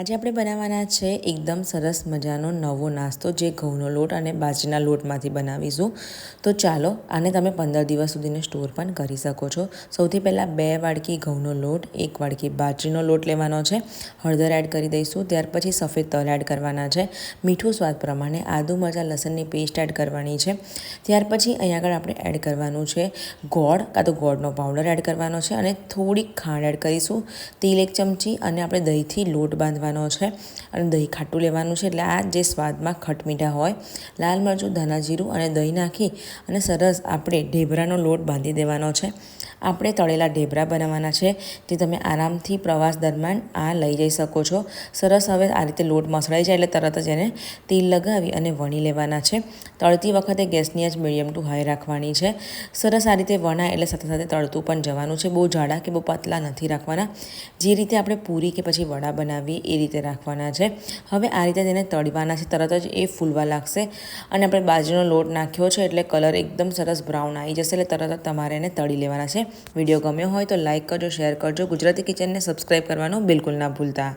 આજે આપણે બનાવવાના છે એકદમ સરસ મજાનો નવો નાસ્તો, જે ઘઉંનો લોટ અને બાજરીના લોટમાંથી બનાવીશું. તો ચાલો, આને તમે પંદર દિવસ સુધીને સ્ટોર પણ કરી શકો છો. સૌથી પહેલાં બે વાડકી ઘઉંનો લોટ, એક વાડકી બાજરીનો લોટ લેવાનો છે. હળદર એડ કરી દઈશું, ત્યાર પછી સફેદ તલ એડ કરવાના છે. મીઠું સ્વાદ પ્રમાણે આદુ, મરચા, લસણની પેસ્ટ એડ કરવાની છે. ત્યાર પછી અહીંયા આગળ આપણે એડ કરવાનું છે ગોળ, કાં તો ગોળનો પાવડર એડ કરવાનો છે અને થોડીક ખાંડ એડ કરીશું. તેલ એક ચમચી અને આપણે દહીંથી લોટ બાંધવાનો છે અને દહીં ખાટું લેવાનું છે. એટલે આ જે સ્વાદમાં ખટમીઠા હોય, લાલ મરચું, ધાણા જીરું અને દહીં નાખી અને સરસ આપણે ઢેબરાનો લોટ બાંધી દેવાનો છે. આપણે તળેલા ઢેબરા બનાવવાના છે. જે તમે આરામથી પ્રવાસ દરમિયાન આ લઈ જઈ શકો છો. સરસ હવે આ રીતે લોટ મસળાઈ જાય એટલે તરત જ એને તેલ લગાવી અને વણી લેવાના છે. તળતી વખતે ગેસની આંચ મીડિયમ ટુ હાઈ રાખવાની છે. સરસ આ રીતે વણાય એટલે સાથે સાથે તળતું પણ જવાનું છે. બહુ જાડા કે બહુ પાતળા નથી રાખવાના. જે રીતે આપણે પૂરી કે પછી વડા બનાવીએ એ રીતે રાખવાના છે. હવે આ રીતે તેને તળવાના છે, તરત જ એ ફૂલવા લાગશે. અને આપણે બાજરીનો લોટ નાખ્યો છે એટલે કલર એકદમ સરસ બ્રાઉન આવી જશે એટલે તરત જ તમારે એને તળી લેવાના છે. વીડિયો ગમ્યો હોય તો લાઇક કરજો, શેર કરજો. ગુજરાતી કિચનને સબસ્ક્રાઈબ કરવાનું બિલકુલ ના ભૂલતા.